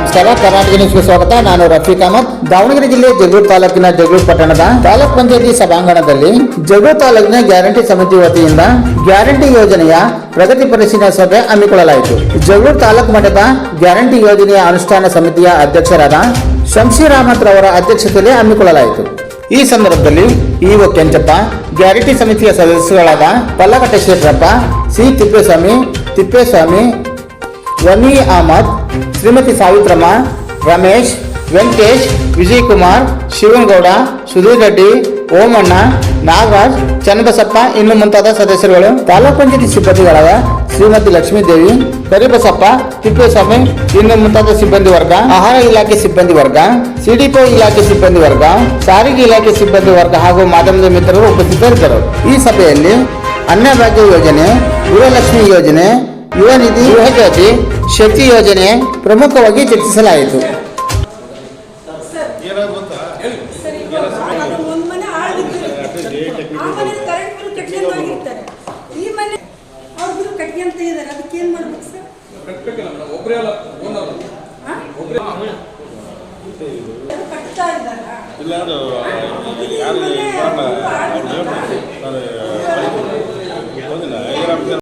ನಮಸ್ಕಾರ. ಕರ್ನಾಟಕ ನ್ಯೂಸ್ಗೆ ಸ್ವಾಗತ. ನಾನು ರಫೀಕ್ ಅಹಮದ್. ದಾವಣಗೆರೆ ಜಿಲ್ಲೆ ಜಗಳೂರು ತಾಲೂಕಿನ ಜಗಳೂರು ಪಟ್ಟಣದ ತಾಲೂಕ್ ಪಂಚಾಯತಿ ಸಭಾಂಗಣದಲ್ಲಿ ಜಗಳೂರು ತಾಲೂಕಿನ ಗ್ಯಾರಂಟಿ ಸಮಿತಿ ವತಿಯಿಂದ ಗ್ಯಾರಂಟಿ ಯೋಜನೆಯ ಪ್ರಗತಿ ಪರಿಶೀಲನಾ ಸಭೆ ಹಮ್ಮಿಕೊಳ್ಳಲಾಯಿತು. ಜಗಳೂರು ತಾಲೂಕು ಮಟ್ಟದ ಗ್ಯಾರಂಟಿ ಯೋಜನೆಯ ಅನುಷ್ಠಾನ ಸಮಿತಿಯ ಅಧ್ಯಕ್ಷರಾದ ಶಂಶೀರ್ ಅಹಮದ್ ರವರ ಅಧ್ಯಕ್ಷತೆಯಲ್ಲಿ ಹಮ್ಮಿಕೊಳ್ಳಲಾಯಿತು. ಈ ಸಂದರ್ಭದಲ್ಲಿ ಇಒ ಕೆಂಚಪ್ಪ, ಗ್ಯಾರಂಟಿ ಸಮಿತಿಯ ಸದಸ್ಯರಾದ ಪಲ್ಲಕಟ್ಟೆ ಶೇಖರಪ್ಪ ಸಿ ತಿಪ್ಪೇಸ್ವಾಮಿ ತಿಪ್ಪೇಸ್ವಾಮಿ ವನಿ ಅಹಮದ್, ಶ್ರೀಮತಿ ಸಾವಿತ್ರಮ್ಮ, ರಮೇಶ್, ವೆಂಕಟೇಶ್ ವಿಜಯ್ ಕುಮಾರ್ ಶಿವನಗೌಡ ಸುಧೀರ್ ರೆಡ್ಡಿ ಓಮಣ್ಣ, ನಾಗರಾಜ್, ಚನ್ನಬಸಪ್ಪ ಇನ್ನು ಮುಂತಾದ ಸದಸ್ಯರುಗಳು. ತಾಲೂಕ್ ಪಂಚಾಯತಿ ಸಿಬ್ಬಂದಿಗಳಾದ ಶ್ರೀಮತಿ ಲಕ್ಷ್ಮೀದೇವಿ, ಕರಿಬಸಪ್ಪ, ತಿಪ್ಪೇಸ್ವಾಮಿ, ಇನ್ನು ಮುಂತಾದ ಸಿಬ್ಬಂದಿ ವರ್ಗ, ಆಹಾರ ಇಲಾಖೆ ಸಿಬ್ಬಂದಿ ವರ್ಗ, ಸಿಡಿಪೋ ಇಲಾಖೆ ಸಿಬ್ಬಂದಿ ವರ್ಗ, ಸಾರಿಗೆ ಇಲಾಖೆ ಸಿಬ್ಬಂದಿ ವರ್ಗ ಹಾಗೂ ಮಾಧ್ಯಮದ ಮಿತ್ರರು ಉಪಸ್ಥಿತರಿದ್ದರು. ಈ ಸಭೆಯಲ್ಲಿ ಅನ್ನಭಾಗ್ಯ ಯೋಜನೆ, ಗೃಹಲಕ್ಷ್ಮಿ ಯೋಜನೆ ಯುವ ನಿಧಿ ಗೃಹಜ್ಯೋತಿ ಶಕ್ತಿ ಯೋಜನೆ ಪ್ರಮುಖವಾಗಿ ಚರ್ಚಿಸಲಾಯಿತು? ಇಲ್ಲ ಅದು ಯಾರು